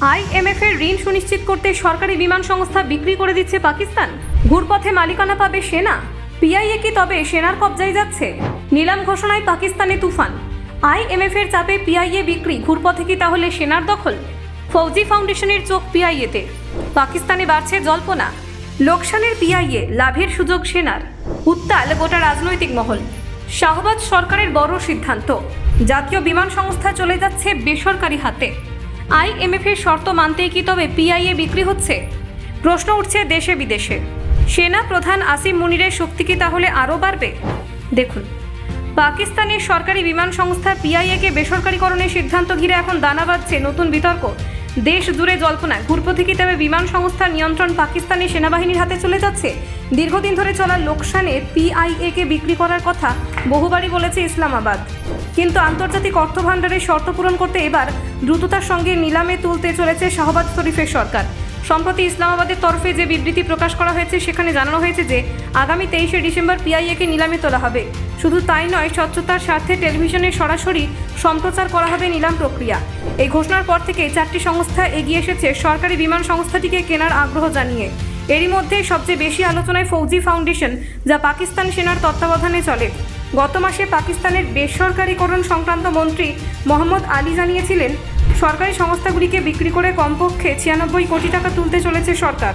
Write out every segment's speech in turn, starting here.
IMF এর ঋণ সুনিশ্চিত করতে সরকারি বিমান সংস্থা বিক্রি করে দিচ্ছে পাকিস্তান। ঘুরপথে মালিকানা পাবে সেনা। পিআইএ কি তবে সেনার কবজায় যাচ্ছে? নিলাম ঘোষণায় পাকিস্তানে তুফান। আইএমএফ এর চাপে পিআইএ বিক্রি, ঘুরপথে কি তাহলে সেনার দখল? ফৌজি ফাউন্ডেশনের চোখ পিআইএতে। পাকিস্তানে বাড়ছে জল্পনা। লোকসানের পিআইএ, লাভের সুযোগ সেনার। উত্তাল গোটা রাজনৈতিক মহল। শাহবাজ সরকারের বড় সিদ্ধান্ত। জাতীয় বিমান সংস্থা চলে যাচ্ছে বেসরকারি হাতে। আইএমএফ এর শর্ত মানতেই কি তবে পিআইএ বিক্রি হচ্ছে? প্রশ্ন উঠছে দেশে বিদেশে। সেনা প্রধান আসিম মুনিরের শক্তি কি তাহলে আরও বাড়বে? দেখুন, পাকিস্তানের সরকারি বিমান সংস্থা পিআইএকে বেসরকারীকরণের সিদ্ধান্ত ঘিরে এখন দানা বাঁধছে নতুন বিতর্ক। দেশ জুড়ে জল্পনা ঘুরপথে থেকে তবে বিমান সংস্থার নিয়ন্ত্রণ পাকিস্তানি সেনাবাহিনীর হাতে চলে যাচ্ছে। দীর্ঘদিন ধরে চলা লোকসানে পিআইএকে বিক্রি করার কথা বহুবারই বলেছে ইসলামাবাদ। কিন্তু আন্তর্জাতিক অর্থ ভাণ্ডারের শর্ত পূরণ করতে এবার দ্রুততার সঙ্গে নিলামে তুলতে চলেছে শাহবাজ শরীফের সরকার। সম্প্রতি ইসলামাবাদের তরফে যে বিবৃতি প্রকাশ করা হয়েছে, সেখানে জানানো হয়েছে যে, আগামী তেইশে ডিসেম্বর পিআইএকে নিলামে তোলা হবে। শুধু তাই নয়, স্বচ্ছতার স্বার্থে টেলিভিশনে সরাসরি সম্প্রচার করা হবে নিলাম প্রক্রিয়া। এই ঘোষণার পর থেকে চারটি সংস্থা এগিয়ে এসেছে। সরকারি বিমান সংস্থাটিকে কেনার আগ্রহ জানিয়ে। এরই মধ্যে সবচেয়ে বেশি আলোচনায় ফৌজি ফাউন্ডেশন, যা পাকিস্তান সেনার তত্ত্বাবধানে চলে। গত মাসে পাকিস্তানের বেসরকারীকরণ সংক্রান্ত মন্ত্রী মোহাম্মদ আলী জানিয়েছিলেন সরকারি সংস্থাগুলিকে বিক্রি করে কমপক্ষে ছিয়ানব্বই কোটি টাকা তুলতে চলেছে সরকার।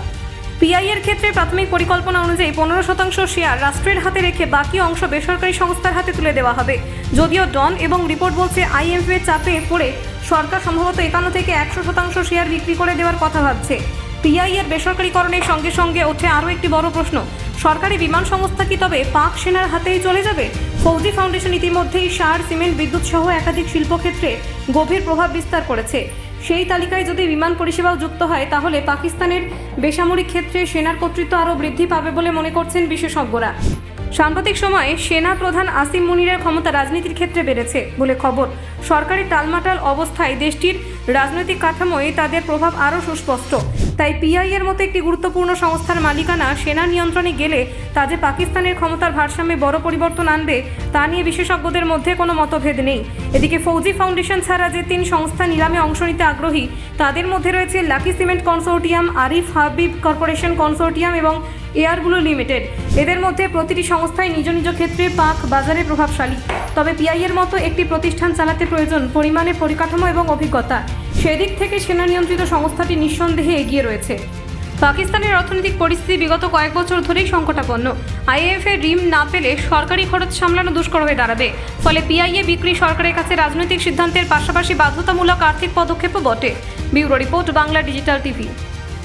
পিআই এর ক্ষেত্রে প্রাথমিক পরিকল্পনা অনুযায়ী পনেরো শতাংশ শেয়ার রাষ্ট্রের হাতে রেখে বাকি অংশ বেসরকারি সংস্থার হাতে তুলে দেওয়া হবে। যদিও ডন এবং রিপোর্ট বলছে আইএমএফ চাপে পড়ে সরকার সম্ভবত একান্ন থেকে একশো শতাংশ শেয়ার বিক্রি করে দেওয়ার কথা ভাবছে। পিআই এর বেসরকারীকরণের সঙ্গে সঙ্গে ওঠে আরও একটি বড় প্রশ্ন। সরকারি বিমান সংস্থা কি তবে পাক সেনার হাতেই চলে যাবে? ফৌজি ফাউন্ডেশন ইতিমধ্যেই সার, সিমেন্ট, বিদ্যুৎ সহ একাধিক শিল্পক্ষেত্রে গভীর প্রভাব বিস্তার করেছে। সেই তালিকায় যদি বিমান পরিষেবাও যুক্ত হয়, তাহলে পাকিস্তানের বেসামরিক ক্ষেত্রে সেনার কর্তৃত্ব আরও বৃদ্ধি পাবে বলে মনে করছেন বিশেষজ্ঞরা। সাম্প্রতিক সময়ে সেনা প্রধান আসিম মুনিরের ক্ষমতা রাজনীতির ক্ষেত্রে বেড়েছে বলে খবর। সরকারি টালমাটাল অবস্থায় দেশটির রাজনৈতিক কাঠামোয় তাদের প্রভাব আরও সুস্পষ্ট। তাই পিআই এর মতো একটি গুরুত্বপূর্ণ সংস্থার মালিকানা সেনা নিয়ন্ত্রণে গেলে তা যে পাকিস্তানের ক্ষমতার ভারসাম্যে বড় পরিবর্তন আনবে, তা নিয়ে বিশেষজ্ঞদের মধ্যে কোনো মতভেদ নেই। এদিকে ফৌজি ফাউন্ডেশন ছাড়া যে তিন সংস্থা নিলামে অংশ নিতে আগ্রহী, তাদের মধ্যে রয়েছে lucky cement consortium, Arif Habib corporation consortium এবং এয়ারগুলো লিমিটেড। এদের মধ্যে প্রতিটি সংস্থাই নিজ নিজ ক্ষেত্রে পাক বাজারে প্রভাবশালী। তবে পিআই এর মতো একটি প্রতিষ্ঠান চালাতে প্রয়োজন, পরিমাণে পরিকাঠামো এবং অভিজ্ঞতা। সেদিক থেকে সেনা নিয়ন্ত্রিত সংস্থাটি নিঃসন্দেহে এগিয়ে রয়েছে। পাকিস্তানের অর্থনৈতিক পরিস্থিতি বিগত কয়েক বছর ধরেই সংকটাপন্ন। আইএফ এর ঋণ না পেলে সরকারি খরচ সামলানো দুষ্কর হয়ে দাঁড়াবে। ফলে পিআইএ বিক্রি সরকারের কাছে রাজনৈতিক সিদ্ধান্তের পাশাপাশি বাধ্যতামূলক আর্থিক পদক্ষেপও বটে। Bureau report, Bangla digital TV.